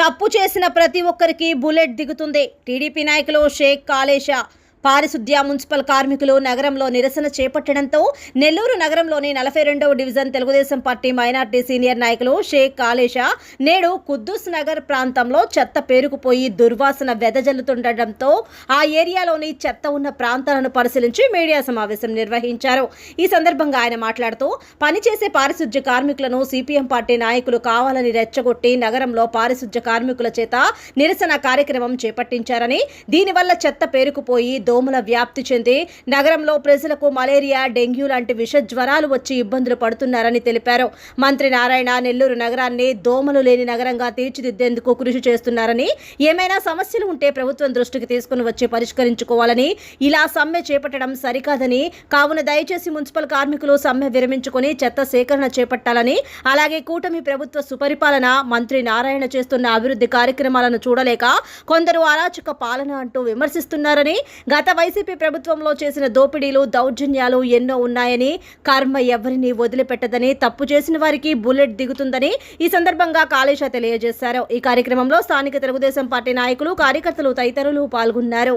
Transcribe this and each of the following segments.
తప్పు చేసిన ప్రతి ఒక్కరికి బుల్లెట్ దిగుతుంది. టీడీపీ నాయకులు షేక్ కాళేశా పారిశుద్ధ్య మున్సిపల్ కార్మికులు నగరంలో నిరసన చేపట్టడంతో నెల్లూరు నగరంలోని నలభై రెండవ division Telugu Desam party minority senior నాయకులు షేక్ కాళేశ నేడు కుద్దూస్ నగర్ ప్రాంతంలో చెత్త పేరుకుపోయి దుర్వాసన వెదజల్లుతుండటంతో ఆ ఏరియాలోని చెత్త ఉన్న ప్రాంతాలను పరిశీలించి మీడియా సమావేశం నిర్వహించారు. ఈ సందర్భంగా ఆయన మాట్లాడుతూ పనిచేసే పారిశుద్ధ్య కార్మికులను సిపిఎం పార్టీ నాయకులు కావాలని రెచ్చగొట్టి నగరంలో పారిశుద్ధ్య కార్మికుల చేత నిరసన కార్యక్రమం చేపట్టించారని దీనివల్ల చెత్త పేరుకుపోయి దోమల వ్యాప్తి చెంది నగరంలో ప్రజలకు మలేరియా డెంగ్యూ లాంటి విష జ్వరాలు వచ్చి ఇబ్బందులు పడుతున్నారని తెలిపారు. మంత్రి నారాయణ నెల్లూరు నగరాన్ని దోమలు లేని నగరంగా తీర్చిదిద్దేందుకు కృషి చేస్తున్నారని ఏమైనా సమస్యలు ఉంటే ప్రభుత్వం దృష్టికి తీసుకుని వచ్చి పరిష్కరించుకోవాలని ఇలా సమ్మె చేపట్టడం సరికాదని కావున దయచేసి మున్సిపల్ కార్మికులు సమ్మె విరమించుకొని చెత్త సేకరణ చేపట్టాలని అలాగే కూటమి ప్రభుత్వ సుపరిపాలన మంత్రి నారాయణ చేస్తున్న అభివృద్ధి కార్యక్రమాలను చూడలేక కొందరు అరాచక పాలన అంటూ విమర్శిస్తున్నారని గత వైసీపీ ప్రభుత్వంలో చేసిన దోపిడీలు దౌర్జన్యాలు ఎన్నో ఉన్నాయని కర్మ ఎవరిని వదిలిపెట్టదని తప్పు చేసిన వారికి బుల్లెట్ దిగుతుందని ఈ సందర్భంగా కాళేశ తెలియజేశారు. ఈ కార్యక్రమంలో స్థానిక తెలుగుదేశం పార్టీ నాయకులు కార్యకర్తలు తదితరులు పాల్గొన్నారు.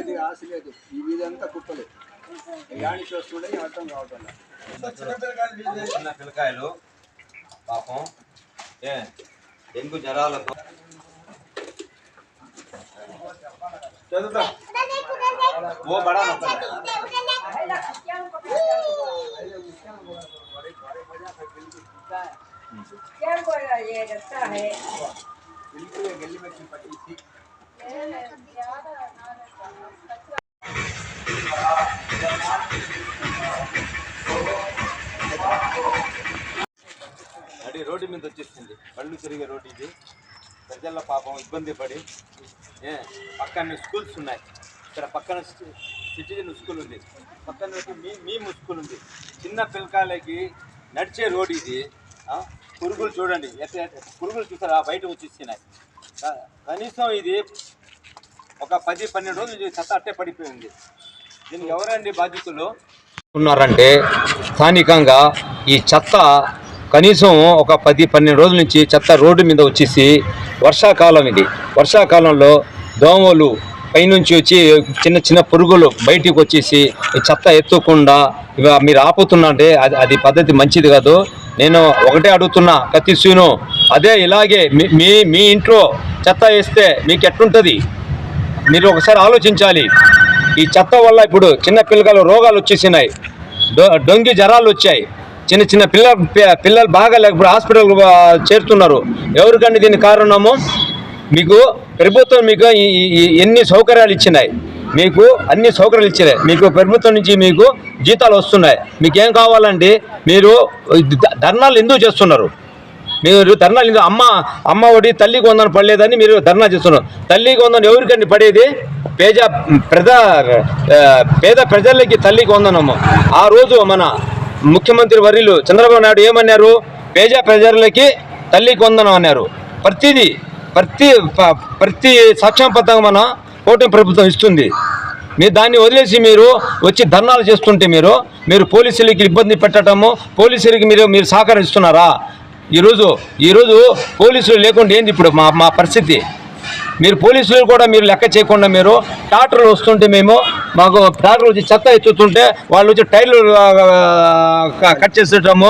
కోడి ఆశ లేదు ఈ వీధంతా కుప్పలే యాని చూస్తుండే అర్థం కావటం చిన్న పిల్లకాయలు పాపం ఏ డెంగ్యూ జ్వరాలతో చదువుతా ఓ బడా నొప్పలే. क्या बोला ये लगता है बिल्कुल गली में की पट्टी थी నడి రోడ్డు మీద వచ్చేసింది. కళ్ళు తిరిగే రోడ్డు ఇది. ప్రజల పాపం ఇబ్బంది పడి ఏ పక్కన స్కూల్స్ ఉన్నాయి. ఇక్కడ పక్కన సిటిజన్ స్కూల్ ఉంది. పక్కన మీ మేము స్కూల్ ఉంది. చిన్న పిల్లకాయలకి నడిచే రోడ్ ఇది. పురుగులు చూడండి. పురుగులు చూసారా? బయట వచ్చేసినాయి కనీసం ఇది ఒక పది పన్నెండు రోజులు ఇది చెత్త అట్టే పడిపోయింది. దీనికి ఎవరండి ఉన్నారంటే స్థానికంగా ఈ చెత్త కనీసం ఒక పది పన్నెండు రోజుల నుంచి చెత్త రోడ్డు మీద వచ్చేసి వర్షాకాలం ఇది. వర్షాకాలంలో దోమలు పైనుంచి వచ్చి చిన్న చిన్న పురుగులు బయటికి వచ్చేసి ఈ చెత్త ఎత్తకుండా ఇవ మీరు ఆపుతున్నంటే అది అది పద్ధతి మంచిది కాదు. నేను ఒకటే అడుగుతున్నా కత్తిసూను అదే ఇలాగే మీ మీ మీ ఇంట్లో చెత్త వేస్తే మీకు ఎట్లుంటుంది? మీరు ఒకసారి ఆలోచించాలి. ఈ చెత్త వల్ల ఇప్పుడు చిన్న పిల్లలు రోగాలు వచ్చేసినాయి. డొ- డొంగి జ్వరాలు వచ్చాయి. చిన్న చిన్న పిల్ల పిల్లలు బాగా లేకపోతే హాస్పిటల్ చేరుతున్నారు. ఎవరికండి దీని కారణము? మీకు ప్రభుత్వం మీకు ఎన్ని సౌకర్యాలు ఇచ్చినాయి? మీకు అన్ని సౌకర్యాలు ఇచ్చినాయి. మీకు ప్రభుత్వం నుంచి మీకు జీతాలు వస్తున్నాయి. మీకు ఏం కావాలంటే మీరు ధర్నాలు ఎందుకు చేస్తున్నారు? మీరు ధర్నా అమ్మ అమ్మ ఒడి తల్లికి వందన పడలేదని మీరు ధర్నా చేస్తున్నారు. తల్లికి వందన ఎవరికండి పడేది? పేద ప్రజ పేద ప్రజలకి తల్లికి వందనము ఆ రోజు మన ముఖ్యమంత్రి వర్యులు చంద్రబాబు నాయుడు ఏమన్నారు? పేద ప్రజలకి తల్లికి వందనం అన్నారు. ప్రతిదీ ప్రతి ప- ప్రతి సాక్ష్యం పథకం మన కూటమి ప్రభుత్వం ఇస్తుంది. మీరు దాన్ని వదిలేసి మీరు వచ్చి ధర్నాలు చేస్తుంటే మీరు మీరు పోలీసులకి ఇబ్బంది పెట్టడము పోలీసులకి మీరు మీరు సహకరిస్తున్నారా? ఈరోజు ఈరోజు పోలీసులు లేకుండా ఏంది ఇప్పుడు మా మా పరిస్థితి? మీరు పోలీసులు కూడా మీరు లెక్క చేయకుండా మీరు ట్రాక్టర్లు వస్తుంటే మేము మాకు ట్రాక్టర్ వచ్చి చెత్త ఎత్తుతుంటే వాళ్ళు వచ్చి టైర్లు కట్ చేసేటము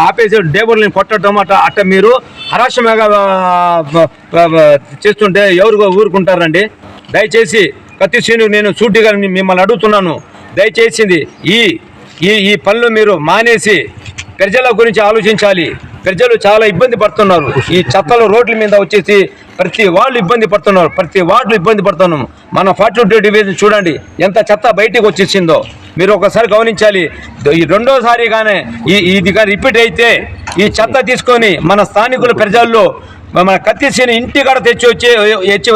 ఆపేసి డేబుల్ని కొట్టడం అట్లా అట్ట మీరు హరాశమేగా చేస్తుంటే ఎవరు ఊరుకుంటారండి? దయచేసి కత్తి శ్రీను నేను సూటిగా మిమ్మల్ని అడుగుతున్నాను. దయచేసింది ఈ ఈ ఈ పనులు మీరు మానేసి ప్రజల గురించి ఆలోచించాలి. ప్రజలు చాలా ఇబ్బంది పడుతున్నారు. ఈ చెత్తలు రోడ్ల మీద వచ్చేసి ప్రతి వాళ్ళు ఇబ్బంది పడుతున్నారు. ప్రతి వార్డులు ఇబ్బంది పడుతున్నాం మన ఫార్టీ టూ డివిజన్ చూడండి ఎంత చెత్త బయటికి వచ్చేసిందో. మీరు ఒకసారి గమనించాలి. ఈ రెండోసారి కానీ ఈ ఇది కానీ రిపీట్ అయితే ఈ చెత్త తీసుకొని మన స్థానికుల ప్రజల్లో మన కత్తిసీని ఇంటి కాడ తెచ్చి వచ్చి తెచ్చి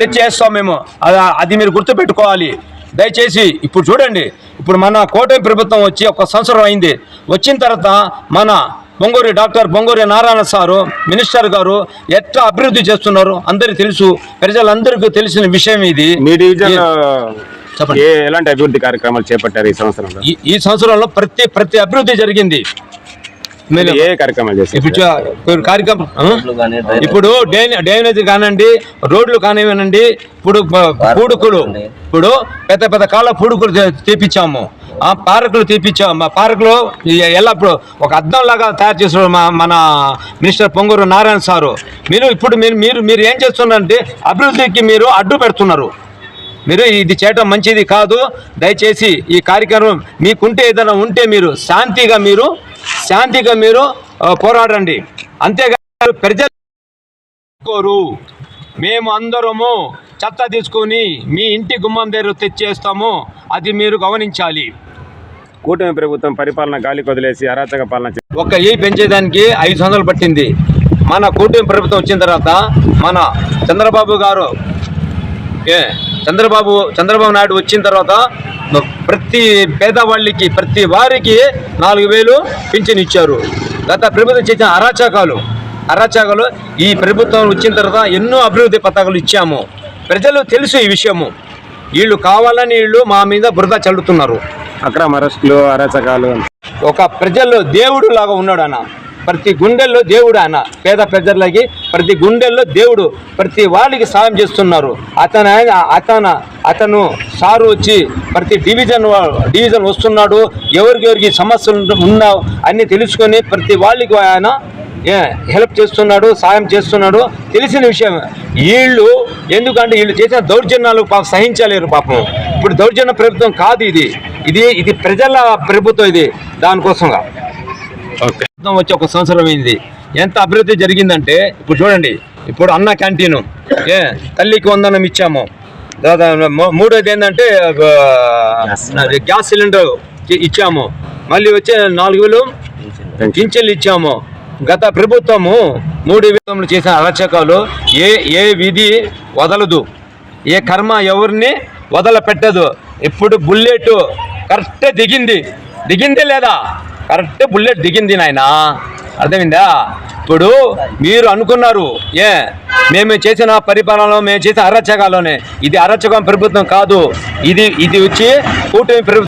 తెచ్చి వేస్తాం మేము. అది అది మీరు గుర్తుపెట్టుకోవాలి. దయచేసి ఇప్పుడు చూడండి. ఇప్పుడు మన కోటమి ప్రభుత్వం వచ్చి ఒక సంవత్సరం అయింది. వచ్చిన తర్వాత మన Bonguri doctor Bonguri Narayana sir minister గారు ఎట్లా అభివృద్ధి చేస్తున్నారు అందరికీ తెలుసు. ప్రజలందరికీ తెలిసిన విషయం ఇది. మీ డివిజన్లో చెప్పండి. ఏ ఎలాంటి అభివృద్ధి కార్యక్రమాలు చేపట్టారు ఈ సంవత్సరంలో? ఈ- సంవత్సరంలో ప్రతి ప్రతి అభివృద్ధి జరిగింది. మీరు ఏ కార్యక్రమాలు చేశారు? ఇప్పుడు కార్యక్రమం? ఇప్పుడు డ్రైన్- డ్రైనేజ్ కానివ్వండి రోడ్లు కానివ్వనండి ఇప్పుడు పూడుకులు ఇప్పుడు పెద్ద పెద్ద కాళ్ళ పూడుకులు తీ- తీపిచ్చాము ఆ పార్కులు ఆ పార్కులు తీపిచ్చావు మా పార్కులో ఎల్లప్పుడు ఒక అద్దం లాగా తయారు చేస్తున్నారు మా మన మినిస్టర్ పొంగూరు నారాయణ సారు. మీరు ఇప్పుడు మీరు మీరు మీరు ఏం చేస్తున్నారంటే అభివృద్ధికి మీరు అడ్డు పెడుతున్నారు. మీరు ఇది చేయటం మంచిది కాదు. దయచేసి ఈ కార్యక్రమం మీకుంటే ఏదైనా ఉంటే మీరు శాంతిగా మీరు శాంతిగా మీరు పోరాడండి. అంతేగా ప్రజలు మేము అందరము చెత్త తీసుకొని మీ ఇంటి గుమ్మం దగ్గర తెచ్చేస్తాము. అది మీరు గమనించాలి. కూటమి ప్రభుత్వం పరిపాలన గాలికి వదిలేసి అరాచక పాలన ఒక ఏ పెంచేదానికి ఐదు సంవత్సరాలు పట్టింది. మన కూటమి ప్రభుత్వం వచ్చిన తర్వాత మన చంద్రబాబు గారు ఏ చంద్రబాబు చంద్రబాబు నాయుడు వచ్చిన తర్వాత ప్రతి పేదవాళ్ళకి ప్రతి వారికి నాలుగు వేలు పింఛన్ ఇచ్చారు. గత ప్రభుత్వం చేసిన అరాచకాలు అరాచకాలు ఈ ప్రభుత్వం వచ్చిన తర్వాత ఎన్నో అభివృద్ధి పథకాలు ఇచ్చాము. ప్రజలు తెలుసు ఈ విషయము. వీళ్ళు కావాలని వీళ్ళు మా మీద బురద చల్లుతున్నారు. అక్రమ అరెస్టులు అరాచకాలు. ఒక ప్రజల్లో దేవుడు లాగా ఉన్నాడు అన్న ప్రతి గుండెల్లో దేవుడు ఆయన పేద ప్రజలకి ప్రతి గుండెల్లో దేవుడు ప్రతి వాళ్ళకి సాయం చేస్తున్నారు. అతను ఆయన అతను అతను సారు వచ్చి ప్రతి డివిజన్ డివిజన్ వస్తున్నాడు ఎవరికి ఎవరికి సమస్యలు ఉన్నావు అన్ని తెలుసుకొని ప్రతి వాళ్ళకి ఆయన హెల్ప్ చేస్తున్నాడు సాయం చేస్తున్నాడు తెలిసిన విషయం. వీళ్ళు ఎందుకంటే వీళ్ళు చేసిన దౌర్జన్యాలు పాపం సహించలేరు పాపం. ఇప్పుడు దౌర్జన్య ప్రభుత్వం కాదు ఇది. ఇది ఇది ప్రజల ప్రభుత్వం ఇది దానికోసంగా. ప్రభుత్వం వచ్చి ఒక సంవత్సరం అయింది. ఎంత అభివృద్ధి జరిగిందంటే ఇప్పుడు చూడండి ఇప్పుడు అన్న క్యాంటీన్. ఏ తల్లికి వందనం ఇచ్చాము. మూడోది ఏంటంటే గ్యాస్ సిలిండర్. ఇచ్చాము. మళ్ళీ వచ్చే నాలుగు వేలు పింఛన్లు ఇచ్చాము. గత ప్రభుత్వము మూడు విధములు చేసిన అరచకాలు. ఏ ఏ విధి వదలదు. ఏ కర్మ ఎవరిని వదలపెట్టదు. ఇప్పుడు బుల్లెట్ కరెక్ట్ దిగింది. దిగింది లేదా? కరెక్ట్ బుల్లెట్ దిగింది నాయన. అర్థమైందా? ఇప్పుడు మీరు అనుకున్నారు ఏ మేము చేసిన పరిపాలనలో మేము చేసిన అరచకాలోనే ఇది అరచకం ప్రభుత్వం కాదు. ఇది ఇది వచ్చి కూటమి ప్రభుత్వం